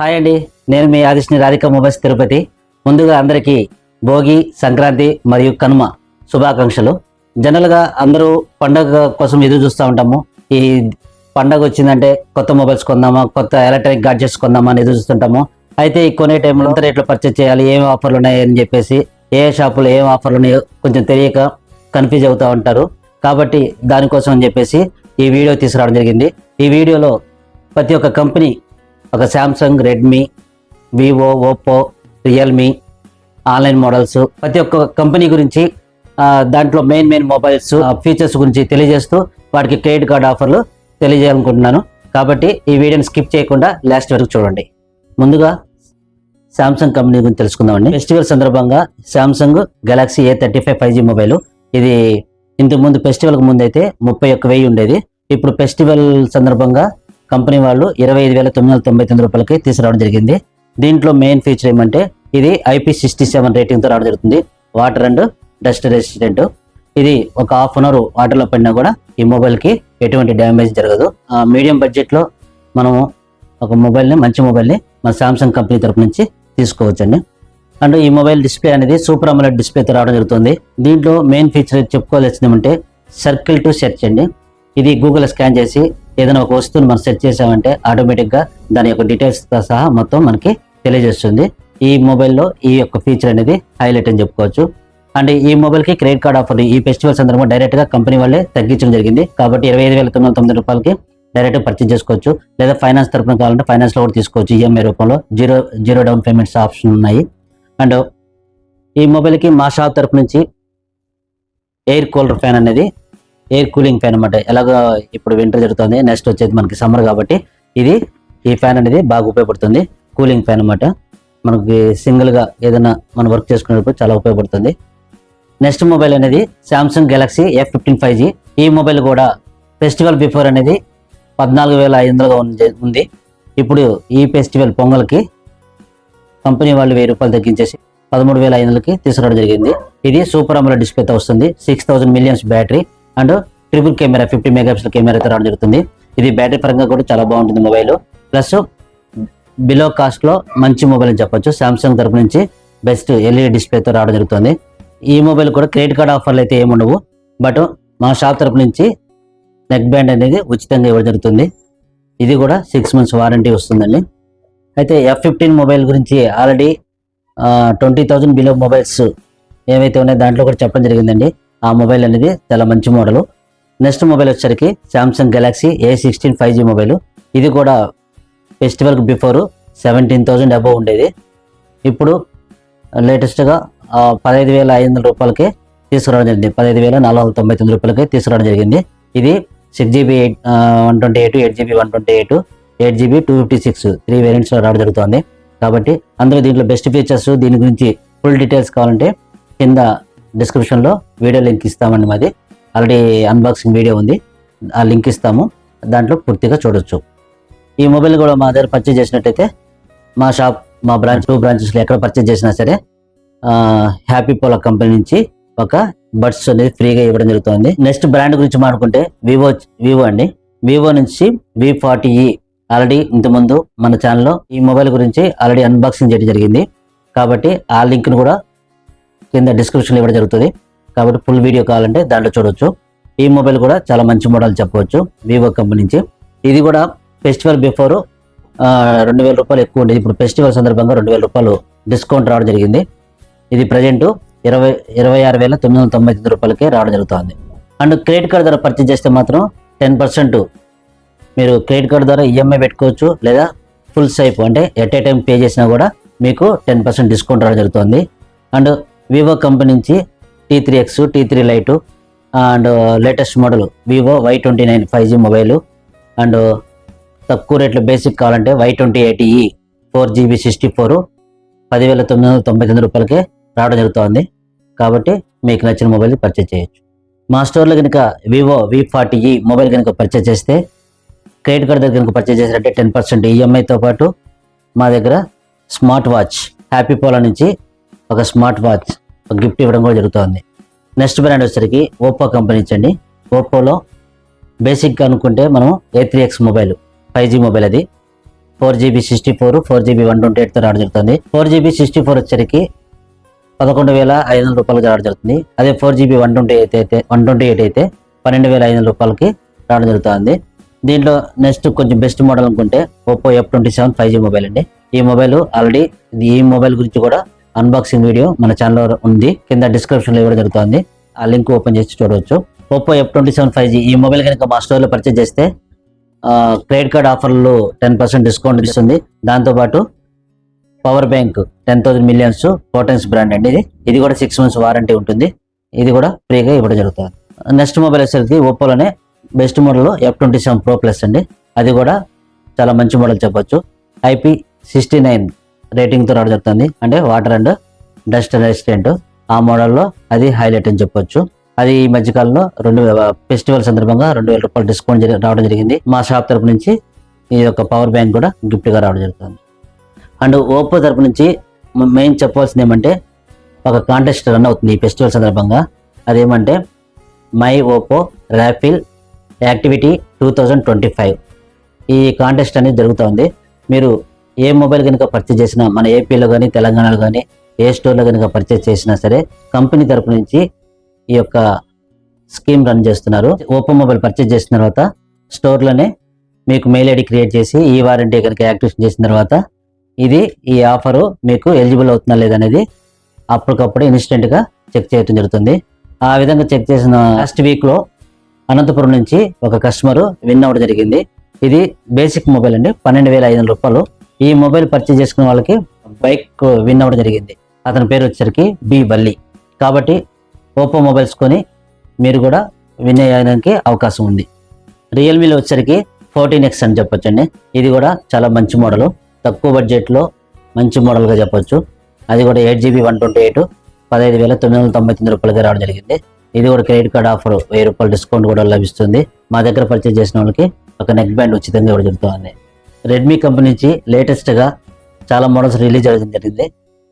Hi అండి నేను మీ ఆదిష్ని రాధిక మొబైల్స్ తిరుపతి. ముందుగా అందరికీ భోగి సంక్రాంతి మరియు కనుమ శుభాకాంక్షలు. జనరల్గా అందరూ పండగ కోసం ఎదురు చూస్తూ ఉంటాము. ఈ పండగ వచ్చిందంటే కొత్త మొబైల్స్ కొందామా కొత్త ఎలక్ట్రానిక్ గాడ్జెట్స్ కొందామా అని ఎదురు చూస్తుంటాము. అయితే ఈ కొనే టైంలో ఎంత రేట్లో పర్చేజ్ చేయాలి ఏం ఆఫర్లు ఉన్నాయి అని చెప్పేసి ఏ షాపులో ఏం ఆఫర్లు ఉన్నాయో కొంచెం తెలియక కన్ఫ్యూజ్ అవుతూ ఉంటారు. కాబట్టి దానికోసం అని చెప్పేసి ఈ వీడియో తీసుకురావడం జరిగింది. ఈ వీడియోలో ప్రతి ఒక్క కంపెనీ ఒక Samsung Redmi Vivo Oppo Realme online models ప్రతి ఒక్క కంపెనీ గురించి దాంట్లో మెయిన్ మెయిన్ మొబైల్స్ ఫీచర్స్ గురించి తెలియజేస్తూ వాటికి క్రెడిట్ కార్డ్ ఆఫర్లు తెలియజేయాలనుకుంటున్నాను. కాబట్టి ఈ వీడియోని స్కిప్ చేయకుండా లాస్ట్ వరకు చూడండి. ముందుగా శాంసంగ్ కంపెనీ గురించి తెలుసుకుందామండి. ఫెస్టివల్ సందర్భంగా Samsung Galaxy A thirty five five G mobile ఇది ఇంతకు ముందు ఫెస్టివల్కి ముందు అయితే ముప్పై ఒక్క వెయ్యి ఉండేది. ఇప్పుడు ఫెస్టివల్ సందర్భంగా కంపెనీ వాళ్ళు ఇరవై ఐదు వేల తొమ్మిది వందల తొంభై తొమ్మిది రూపాయలకి తీసుకురావడం జరిగింది. దీంట్లో మెయిన్ ఫీచర్ ఏమంటే ఇది ఐపీ సిక్స్టీ సెవెన్ రేటింగ్తో రావడం జరుగుతుంది. వాటర్ అండ్ డస్ట్ రెసిస్టెంట్ ఇది ఒక హాఫ్ అన్ అవర్ వాటర్లో పడినా కూడా ఈ మొబైల్కి ఎటువంటి డ్యామేజ్ జరగదు. మీడియం బడ్జెట్లో మనము ఒక మొబైల్ని మంచి మొబైల్ని మన సామ్సంగ్ కంపెనీ తరపు నుంచి తీసుకోవచ్చండి. అండ్ ఈ మొబైల్ డిస్ప్లే అనేది సూపర్ అమలెడ్ డిస్ప్లేతో రావడం జరుగుతుంది. దీంట్లో మెయిన్ ఫీచర్ చెప్పుకోవాల్సింది ఏమంటే సర్కిల్ టు సెర్చ్ అండి. ఇది గూగుల్ స్కాన్ చేసి ఏదైనా ఒక వస్తువుని మనం సెర్చ్ చేసామంటే ఆటోమేటిక్గా దాని యొక్క డీటెయిల్స్తో సహా మొత్తం మనకి తెలియజేస్తుంది. ఈ మొబైల్లో ఈ యొక్క ఫీచర్ అనేది హైలైట్ అని చెప్పుకోవచ్చు. అండ్ ఈ మొబైల్కి క్రెడిట్ కార్డ్ ఆఫర్ ఈ ఫెస్టివల్ సందర్భంగా డైరెక్ట్గా కంపెనీ వాళ్ళే తగ్గించడం జరిగింది. కాబట్టి ఇరవై ఐదు వేల తొమ్మిది తొమ్మిది రూపాయలకి డైరెక్ట్ పర్చేజ్ చేసుకోవచ్చు. లేదా ఫైనాన్స్ తరపున కావాలంటే ఫైనాన్స్లో కూడా తీసుకోవచ్చు. ఈఎంఐ రూపంలో zero zero down payments option ఉన్నాయి. అండ్ ఈ మొబైల్కి మా షాప్ తరపు నుంచి ఎయిర్ కూలర్ ఫ్యాన్ అనేది ఎయిర్ కూలింగ్ ఫ్యాన్ అన్నమాట. ఎలాగో ఇప్పుడు వింటర్ జరుగుతుంది నెక్స్ట్ వచ్చేది మనకి సమ్మర్ కాబట్టి ఇది ఈ ఫ్యాన్ అనేది బాగా ఉపయోగపడుతుంది. కూలింగ్ ఫ్యాన్ అన్నమాట. మనకి సింగిల్గా ఏదైనా మనం వర్క్ చేసుకునేటప్పుడు చాలా ఉపయోగపడుతుంది. నెక్స్ట్ మొబైల్ అనేది Samsung Galaxy F fifteen five G ఈ మొబైల్ కూడా ఫెస్టివల్ బిఫోర్ అనేది పద్నాలుగు వేల ఐదు వందలుగా ఉంది ఉంది. ఇప్పుడు ఈ ఫెస్టివల్ పొంగల్కి కంపెనీ వాళ్ళు వెయ్యి రూపాయలు తగ్గించేసి పదమూడు వేల ఐదు వందలకి తీసుకురావడం జరిగింది. ఇది సూపర్ అమల డిస్ప్లేతో వస్తుంది. Six thousand millions battery and triple camera fifty megapixel కెమెరాతో రావడం జరుగుతుంది. ఇది బ్యాటరీ పరంగా కూడా చాలా బాగుంటుంది మొబైల్. ప్లస్ బిలో కాస్ట్లో మంచి మొబైల్ అని చెప్పొచ్చు. సామ్సంగ్ తరపు నుంచి బెస్ట్ ఎల్ఈడి డిస్ప్లేతో రావడం జరుగుతుంది. ఈ మొబైల్ కూడా క్రెడిట్ కార్డ్ ఆఫర్లు అయితే ఏముండవు బట్ మా షాప్ తరపు నుంచి నెక్ బ్యాండ్ అనేది ఉచితంగా ఇవ్వడం జరుగుతుంది. ఇది కూడా సిక్స్ మంత్స్ వారంటీ వస్తుందండి. అయితే ఎఫ్ ఫిఫ్టీన్ మొబైల్ గురించి already twenty thousand below mobiles ఏవైతే ఉన్నాయో దాంట్లో కూడా చెప్పడం జరిగిందండి. ఆ మొబైల్ అనేది చాలా మంచి మోడల్ నెక్స్ట్ మొబైల్ వచ్చేసరికి Samsung Galaxy A sixteen five G mobile ఇది కూడా ఫెస్టివల్కి బిఫోర్ సెవెంటీన్ థౌజండ్ అబోవ్ ఉండేది. ఇప్పుడు లేటెస్ట్గా పదహైదు వేల ఐదు వందల రూపాయలకే తీసుకురావడం జరిగింది. పదహైదు వేల నాలుగు వందల తొంభై తొమ్మిది రూపాయలకే తీసుకురావడం జరిగింది. ఇది six GB eight one twenty eight eight GB one twenty eight eight GB two fifty six three వేరియంట్స్లో రావడం జరుగుతుంది. కాబట్టి అందులో దీంట్లో బెస్ట్ ఫీచర్స్ దీని గురించి ఫుల్ డీటెయిల్స్ కావాలంటే కింద డిస్క్రిప్షన్లో వీడియో లింక్ ఇస్తామండి మాది. ఆల్రెడీ అన్బాక్సింగ్ వీడియో ఉంది. ఆ లింక్ ఇస్తాము. దాంట్లో పూర్తిగా చూడొచ్చు. ఈ మొబైల్ కూడా మా దగ్గర పర్చేజ్ చేసినట్టయితే మా షాప్ మా బ్రాంచ్ టూ బ్రాంచెస్లో ఎక్కడ పర్చేజ్ చేసినా సరే హ్యాపీ పోలా కంపెనీ నుంచి ఒక బడ్స్ అనేది ఫ్రీగా ఇవ్వడం జరుగుతుంది. నెక్స్ట్ బ్రాండ్ గురించి మాట్లాడుకుంటే వివో వివో అండి. వివో నుంచి వి ఫార్టీ ఈ ఆల్రెడీ ఇంతకుముందు మన ఛానల్లో ఈ మొబైల్ గురించి ఆల్రెడీ అన్బాక్సింగ్ చేయడం జరిగింది. కాబట్టి ఆ లింక్ను కూడా కింద డిస్క్రిప్షన్లో ఇవ్వడం జరుగుతుంది. కాబట్టి ఫుల్ వీడియో కావాలంటే దాంట్లో చూడవచ్చు ఈ మొబైల్ కూడా చాలా మంచి మోడల్ చెప్పవచ్చు వివో కంపెనీ నుంచి. ఇది కూడా ఫెస్టివల్ బిఫోర్ రెండు వేల రూపాయలు ఎక్కువ ఉండేది. ఇప్పుడు ఫెస్టివల్ సందర్భంగా రెండు వేల రూపాయలు డిస్కౌంట్ రావడం జరిగింది. ఇది ప్రజెంట్ ఇరవై ఇరవై ఆరు వేల తొమ్మిది వందల తొంభై తొమ్మిది రూపాయలకే రావడం జరుగుతుంది. అండ్ క్రెడిట్ కార్డ్ ద్వారా పర్చేజ్ చేస్తే మాత్రం టెన్ పర్సెంట్ మీరు క్రెడిట్ కార్డు ద్వారా ఈఎంఐ పెట్టుకోవచ్చు లేదా ఫుల్ సైప్ అంటే ఎట్ ఏ టైం పే చేసినా కూడా మీకు టెన్ పర్సెంట్ డిస్కౌంట్ రావడం జరుగుతుంది. అండ్ వివో కంపెనీ నుంచి T three X T three lite and latest model Vivo Y twenty nine five G mobile and తక్కువ రేట్లో బేసిక్ కావాలంటే Y twenty eight E four GB sixty four పదివేల తొమ్మిది వందల తొంభై తొమ్మిది రూపాయలకే రావడం జరుగుతుంది. కాబట్టి మీకు నచ్చిన మొబైల్ పర్చేజ్ చేయొచ్చు. మా స్టోర్లో కనుక Vivo V forty E mobile కనుక పర్చేజ్ చేస్తే క్రెడిట్ కార్డ్ దగ్గర పర్చేజ్ చేసినట్టే టెన్ పర్సెంట్ ఈఎంఐతో పాటు మా దగ్గర స్మార్ట్ వాచ్ హ్యాపీ పోలా నుంచి ఒక స్మార్ట్ వాచ్ ఒక గిఫ్ట్ ఇవ్వడం కూడా జరుగుతుంది. నెక్స్ట్ బ్రాండ్ వచ్చేసరికి ఓప్పో కంపెనీ ఇచ్చండి ఓప్పోలో బేసిక్గా అనుకుంటే మనం A three X mobile five G mobile అది. Four GB sixty four four GB one twenty ఎయిట్తో రావడం జరుగుతుంది. ఫోర్ జీబీ సిక్స్టీ ఫోర్ వచ్చరికి పదకొండు వేల ఐదు వందల రూపాయలకి రావడం జరుగుతుంది. అదే four GB one twenty eight అయితే వన్ ట్వంటీ ఎయిట్ అయితే పన్నెండు వేల ఐదు వందల రూపాయలకి రావడం జరుగుతుంది. దీంట్లో నెక్స్ట్ కొంచెం బెస్ట్ మోడల్ అనుకుంటే Oppo F twenty seven five G mobile అండి. ఈ మొబైల్ ఆల్రెడీ ఈ మొబైల్ గురించి కూడా అన్బాక్సింగ్ వీడియో మన ఛానల్లో ఉంది. కింద డిస్క్రిప్షన్లో ఇవ్వడం జరుగుతుంది. ఆ లింక్ ఓపెన్ చేసి చూడవచ్చు Oppo F twenty seven five G ఈ మొబైల్ కనుక మా స్టోర్లో పర్చేజ్ చేస్తే క్రెడిట్ కార్డ్ ఆఫర్లు టెన్ పర్సెంట్ డిస్కౌంట్ ఇస్తుంది. దాంతోపాటు power bank ten thousand millions పోటెన్స్ brand అండి ఇది. ఇది కూడా సిక్స్ మంత్స్ వారంటీ ఉంటుంది. ఇది కూడా ఫ్రీగా ఇవ్వడం జరుగుతుంది. నెక్స్ట్ మొబైల్ వచ్చేసరికి ఒప్పోలోనే best model F twenty seven pro plus అండి. అది కూడా చాలా మంచి మోడల్ చెప్పొచ్చు. ఐపీ సిక్స్టీ నైన్ రేటింగ్తో రావడం జరుగుతుంది. అంటే వాటర్ అండ్ డస్ట్ రెసిస్టెంట్ ఆ మోడల్లో అది హైలైట్ అని చెప్పొచ్చు. అది ఈ మధ్యకాలంలో రెండు ఫెస్టివల్ సందర్భంగా రెండు వేల రూపాయలు డిస్కౌంట్ రావడం జరిగింది. మా షాప్ తరపు నుంచి ఈ యొక్క పవర్ బ్యాంక్ కూడా గిఫ్ట్గా రావడం జరుగుతుంది. అండ్ ఓప్పో తరపు నుంచి మెయిన్ చెప్పవలసింది ఏమంటే ఒక కాంటెస్ట్ రన్ అవుతుంది ఈ ఫెస్టివల్ సందర్భంగా. అదేమంటే my Oppo raffle activity two thousand twenty five. ఈ కాంటెస్ట్ అనేది జరుగుతుంది. మీరు ఏ మొబైల్ కనుక పర్చేజ్ చేసినా మన ఏపీలో కానీ తెలంగాణలో కానీ ఏ స్టోర్లో కనుక పర్చేజ్ చేసినా సరే కంపెనీ తరపు నుంచి ఈ యొక్క స్కీమ్ రన్ చేస్తున్నారు. ఓపో మొబైల్ పర్చేజ్ చేసిన తర్వాత స్టోర్లోనే మీకు మెయిల్ ఐడి క్రియేట్ చేసి ఈ వారంటీ కనుక యాక్టివేషన్ చేసిన తర్వాత ఇది ఈ ఆఫరు మీకు ఎలిజిబుల్ అవుతుందా లేదనేది అప్పటికప్పుడు ఇన్స్టెంట్గా చెక్ చేయడం జరుగుతుంది. ఆ విధంగా చెక్ చేసిన లాస్ట్ వీక్లో అనంతపురం నుంచి ఒక కస్టమర్ విన్ అవ్వడం జరిగింది. ఇది బేసిక్ మొబైల్ అండి. పన్నెండు వేల ఐదు వందల రూపాయలు. ఈ మొబైల్ పర్చేజ్ చేసుకున్న వాళ్ళకి బైక్ విన్ అవ్వడం జరిగింది. అతని పేరు వచ్చేసరికి బి బల్లి. కాబట్టి ఓపో మొబైల్స్ కొని మీరు కూడా విన్ అయ్యడానికి అవకాశం ఉంది. రియల్మీలో వచ్చేసరికి ఫోర్టీన్ ఎక్స్ అని చెప్పొచ్చండి. ఇది కూడా చాలా మంచి మోడల్ తక్కువ బడ్జెట్లో మంచి మోడల్గా చెప్పొచ్చు. అది కూడా eight GB one twenty eight పదహైదు వేల తొమ్మిది వందల తొంభై తొమ్మిది రూపాయలకి రావడం జరిగింది. ఇది కూడా క్రెడిట్ కార్డ్ ఆఫర్ వెయ్యి రూపాయలు డిస్కౌంట్ కూడా లభిస్తుంది. మా దగ్గర పర్చేజ్ చేసిన వాళ్ళకి ఒక నెక్ బ్యాండ్ ఉచితంగా ఇవ్వడం జరుగుతుంది. రెడ్మీ కంపెనీ నుంచి లేటెస్ట్గా చాలా మోడల్స్ రిలీజ్ అవ్వడం జరిగింది.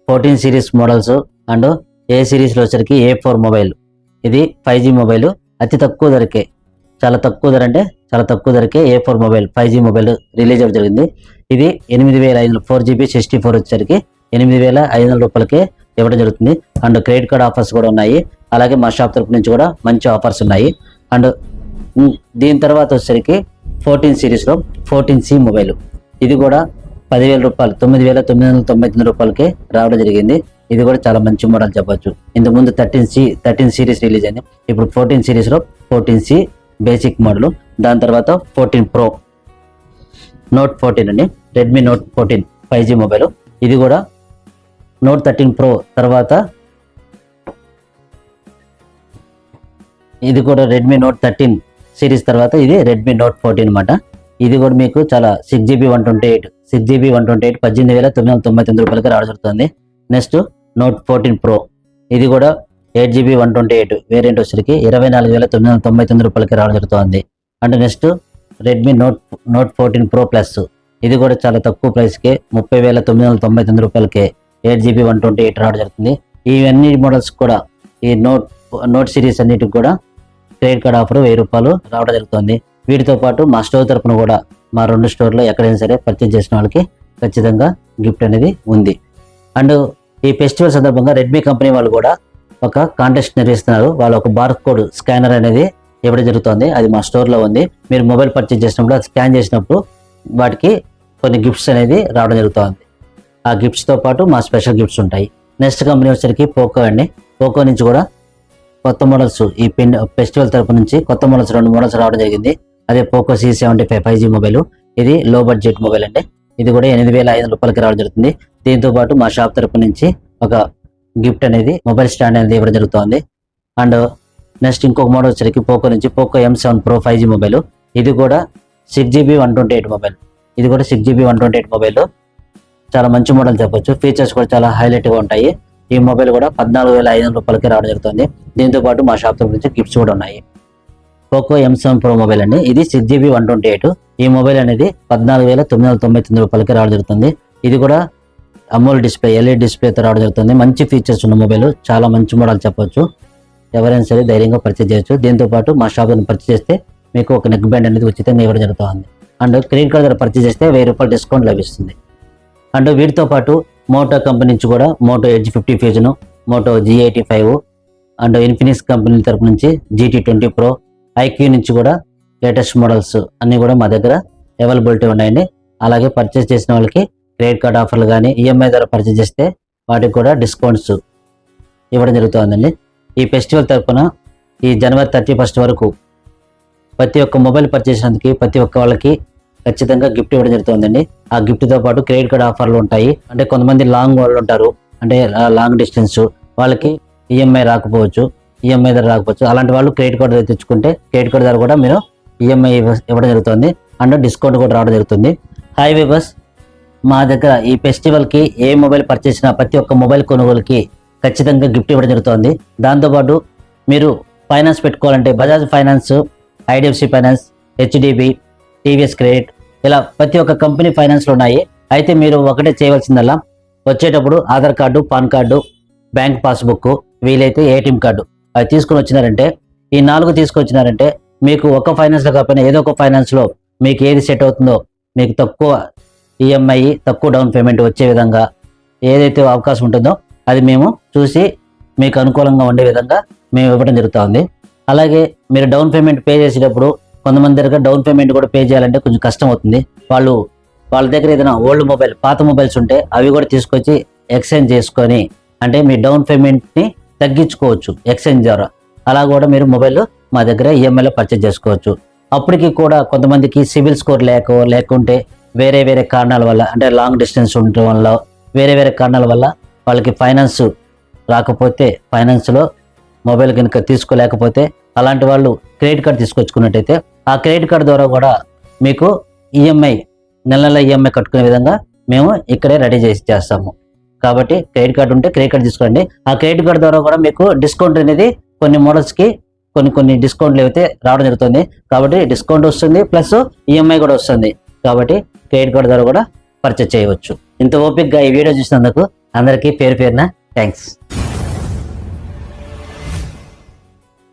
Fourteen series models and A సిరీస్లో వచ్చరికి ఏ ఫోర్ మొబైల్ ఇది ఫైవ్ జీ మొబైల్ అతి తక్కువ ధరకే. చాలా తక్కువ ధర అంటే చాలా తక్కువ ధరకే A four mobile five G mobile release అవ్వడం జరిగింది. ఇది ఎనిమిది వేల ఐదు ఫోర్ జీబీ సిక్స్టీ ఫోర్ వచ్చేసరికి ఎనిమిది వేల ఐదు వందల రూపాయలకే ఇవ్వడం జరుగుతుంది. అండ్ క్రెడిట్ కార్డ్ ఆఫర్స్ కూడా ఉన్నాయి. అలాగే మా షాప్ తరపు నుంచి కూడా మంచి ఆఫర్స్ ఉన్నాయి. అండ్ దీని తర్వాత వచ్చేసరికి ఫోర్టీన్ సిరీస్లో ఫోర్టీన్ సి మొబైల్. ఇది కూడా పదివేల రూపాయలు తొమ్మిది వేల తొమ్మిది వందల తొంభై తొమ్మిది రూపాయలకే రావడం జరిగింది. ఇది కూడా చాలా మంచి మోడల్ చెప్పొచ్చు. ఇంతకుముందు thirteen C thirteen series release అయింది. ఇప్పుడు ఫోర్టీన్ సిరీస్లో ఫోర్టీన్ సి బేసిక్ మోడల్. దాని తర్వాత ఫోర్టీన్ ప్రో నోట్ ఫోర్టీన్ అండి. Redmi note fourteen five G mobile. ఇది కూడా నోట్ థర్టీన్ ప్రో తర్వాత ఇది కూడా రెడ్మీ నోట్ థర్టీన్ సిరీస్ తర్వాత ఇది రెడ్మీ నోట్ ఫోర్టీన్ అనమాట ఇది కూడా మీకు చాలా six GB one twenty eight six GB one twenty eight పద్దెనిమిది వేల తొమ్మిది వందల తొంభై తొమ్మిది రూపాయలకి రావడం జరుగుతుంది. నెక్స్ట్ నోట్ ఫోర్టీన్ ప్రో ఇది కూడా eight GB one twenty eight variant వచ్చరికి ఇరవై నాలుగు వేల తొమ్మిది వందల తొంభై తొమ్మిది రూపాయలకి రావడం జరుగుతుంది. And next Redmi note note fourteen pro plus ఇది కూడా చాలా తక్కువ ప్రైస్కే ముప్పై వేల తొమ్మిది వందల తొంభై తొమ్మిది రూపాయలకే eight GB one twenty eight రావడం జరుగుతుంది. ఇవన్నీ మోడల్స్ కూడా ఈ నోట్ నోట్ సిరీస్ అన్నిటికి కూడా క్రెడిట్ కార్డ్ ఆఫర్ వెయ్యి రూపాయలు రావడం జరుగుతుంది. వీటితో పాటు మా స్టోర్ తరపున కూడా మా రెండు స్టోర్లో ఎక్కడైనా సరే పర్చేజ్ చేసిన వాళ్ళకి ఖచ్చితంగా గిఫ్ట్ అనేది ఉంది. అండ్ ఈ ఫెస్టివల్ సందర్భంగా రెడ్మీ కంపెనీ వాళ్ళు కూడా ఒక కాంటెస్ట్ నిర్వహిస్తున్నారు. వాళ్ళు ఒక బార్ కోడ్ స్కానర్ అనేది ఇవ్వడం జరుగుతుంది. అది మా స్టోర్లో ఉంది. మీరు మొబైల్ పర్చేజ్ చేసినప్పుడు అది స్కాన్ చేసినప్పుడు వాటికి కొన్ని గిఫ్ట్స్ అనేది రావడం జరుగుతుంది. ఆ గిఫ్ట్స్తో పాటు మా స్పెషల్ గిఫ్ట్స్ ఉంటాయి. నెక్స్ట్ కంపెనీ వచ్చరికి పోకో అండి. పోకో నుంచి కూడా కొత్త మోడల్స్ ఈ పిన్ ఫెస్టివల్ తరపు నుంచి కొత్త మోడల్స్ రెండు మోడల్స్ రావడం జరిగింది. అదే Poco C seventy five five G mobile. ఇది లో బడ్జెట్ మొబైల్ అండి. ఇది కూడా ఎనిమిది వేల ఐదు రూపాయలకి రావడం జరుగుతుంది. దీంతో పాటు మా షాప్ తరపు నుంచి ఒక గిఫ్ట్ అనేది మొబైల్ స్టాండ్ అనేది ఇవ్వడం జరుగుతుంది. అండ్ నెక్స్ట్ ఇంకొక మోడల్ వచ్చేసరికి పోకో నుంచి Poco M seven pro five G mobile. ఇది కూడా six GB one twenty eight mobile. ఇది కూడా six GB one twenty eight mobile. చాలా మంచి మోడల్ చెప్పొచ్చు. ఫీచర్స్ కూడా చాలా హైలైట్గా ఉంటాయి. ఈ మొబైల్ కూడా పద్నాలుగు వేల ఐదు వందల రూపాయలకి రావడం జరుగుతుంది. దీంతో పాటు మా షాప్ గురించి నుంచి గిఫ్ట్స్ కూడా ఉన్నాయి. Poco M seven pro mobile అండి. ఇది six GB one twenty eight ఈ మొబైల్ అనేది పద్నాలుగు వేల తొమ్మిది వందల తొంభై తొమ్మిది రూపాయలకి రావడం జరుగుతుంది. ఇది కూడా అమోల్ డిస్ప్లే ఎల్ఈడి డిస్ప్లేతో రావడం జరుగుతుంది. మంచి ఫీచర్స్ ఉన్న మొబైల్ చాలా మంచి మోడల్ చెప్పొచ్చు. ఎవరైనా సరే ధైర్యంగా పర్చేజ్ చేయొచ్చు. దీంతో పాటు మా షాప్ పర్చేజ్ చేస్తే మీకు ఒక నెక్ బ్యాండ్ అనేది ఉచితంగా ఇవ్వడం జరుగుతుంది. అండ్ క్రెడిట్ కార్డ్ ద్వారా పర్చేస్ చేస్తే వెయ్యి రూపాయలు డిస్కౌంట్ లభిస్తుంది. అండ్ వీటితో పాటు మోటో కంపెనీ నుంచి కూడా Moto edge fifty fusion Moto G eighty five and Infinix company తరపు నుంచి జీటీ ట్వంటీ ప్రో ఐక్యూ నుంచి కూడా లేటెస్ట్ మోడల్స్ అన్నీ కూడా మా దగ్గర అవైలబిలిటీ ఉన్నాయండి. అలాగే పర్చేస్ చేసిన వాళ్ళకి క్రెడిట్ కార్డ్ ఆఫర్లు కానీ ఈఎంఐ ద్వారా పర్చేస్ చేస్తే వాటికి కూడా డిస్కౌంట్స్ ఇవ్వడం జరుగుతుందండి. ఈ ఫెస్టివల్ తరఫున ఈ జనవరి థర్టీ ఫస్ట్ వరకు ప్రతి ఒక్క మొబైల్ పర్చేసినందుకు ప్రతి ఒక్క వాళ్ళకి ఖచ్చితంగా గిఫ్ట్ ఇవ్వడం జరుగుతుందండి. ఆ గిఫ్ట్తో తో పాటు క్రెడిట్ కార్డ్ ఆఫర్లు ఉంటాయి. అంటే కొంతమంది లాంగ్ వాళ్ళు ఉంటారు. అంటే లాంగ్ డిస్టెన్స్ వాళ్ళకి ఈఎంఐ రాకపోవచ్చు ఈఎంఐ ధర రాకపోవచ్చు. అలాంటి వాళ్ళు క్రెడిట్ కార్డు తెచ్చుకుంటే క్రెడిట్ కార్డు ధర కూడా మీరు ఈఎంఐ ఇవ్వడం జరుగుతుంది. అండ్ డిస్కౌంట్ కూడా రావడం జరుగుతుంది. హాయ్ విబస్ మా దగ్గర ఈ ఫెస్టివల్కి ఏ మొబైల్ పర్చేస్ ప్రతి ఒక్క మొబైల్ కొనుగోలుకి ఖచ్చితంగా గిఫ్ట్ ఇవ్వడం జరుగుతుంది. దాంతోపాటు మీరు ఫైనాన్స్ పెట్టుకోవాలంటే Bajaj finance IDFC finance HDB TVS credit ఇలా ప్రతి ఒక్క కంపెనీ ఫైనాన్స్లు ఉన్నాయి. అయితే మీరు ఒకటే చేయవలసిందల్లా వచ్చేటప్పుడు Aadhaar card PAN card bank passbook వీలైతే ఏటీఎం కార్డు అవి తీసుకుని వచ్చినారంటే ఈ నాలుగు తీసుకొచ్చినారంటే మీకు ఒక ఫైనాన్స్లో కాకపోయినా ఏదో ఒక ఫైనాన్స్లో మీకు ఏది సెట్ అవుతుందో మీకు తక్కువ ఈఎంఐ తక్కువ డౌన్ పేమెంట్ వచ్చే విధంగా ఏదైతే అవకాశం ఉంటుందో అది మేము చూసి మీకు అనుకూలంగా ఉండే విధంగా మేము ఇవ్వడం జరుగుతుంది. అలాగే మీరు డౌన్ పేమెంట్ పే చేసేటప్పుడు కొంతమంది దగ్గర డౌన్ పేమెంట్ కూడా పే చేయాలంటే కొంచెం కష్టం అవుతుంది. వాళ్ళు వాళ్ళ దగ్గర ఏదైనా ఓల్డ్ మొబైల్ పాత మొబైల్స్ ఉంటే అవి కూడా తీసుకొచ్చి ఎక్స్చేంజ్ చేసుకొని అంటే మీ డౌన్ పేమెంట్ని తగ్గించుకోవచ్చు ఎక్స్చేంజ్ ద్వారా. అలా కూడా మీరు మొబైల్ మా దగ్గర ఈఎంఐలో పర్చేజ్ చేసుకోవచ్చు. అప్పటికి కూడా కొంతమందికి సివిల్ స్కోర్ లేక లేకుంటే వేరే వేరే కారణాల వల్ల అంటే లాంగ్ డిస్టెన్స్ ఉండటం వల్ల వేరే వేరే కారణాల వల్ల వాళ్ళకి ఫైనాన్స్ రాకపోతే ఫైనాన్స్లో మొబైల్ కనుక తీసుకోలేకపోతే అలాంటి వాళ్ళు క్రెడిట్ కార్డ్ తీసుకొచ్చుకున్నట్టయితే ఆ క్రెడిట్ కార్డ్ ద్వారా కూడా మీకు ఈఎంఐ నెల నెల ఈఎంఐ కట్టుకునే విధంగా మేము ఇక్కడే రెడీ చేసి చేస్తాము. కాబట్టి క్రెడిట్ కార్డు ఉంటే క్రెడిట్ కార్డు తీసుకోండి. ఆ క్రెడిట్ కార్డు ద్వారా కూడా మీకు డిస్కౌంట్ అనేది కొన్ని మోడల్స్కి కొన్ని కొన్ని డిస్కౌంట్లు అయితే రావడం జరుగుతుంది. కాబట్టి డిస్కౌంట్ వస్తుంది ప్లస్ ఈఎంఐ కూడా వస్తుంది. కాబట్టి క్రెడిట్ కార్డు ద్వారా కూడా పర్చేజ్ చేయవచ్చు. ఇంత ఓపిక్గా ఈ వీడియో చూసినందుకు అందరికీ పేరు పేరున థ్యాంక్స్.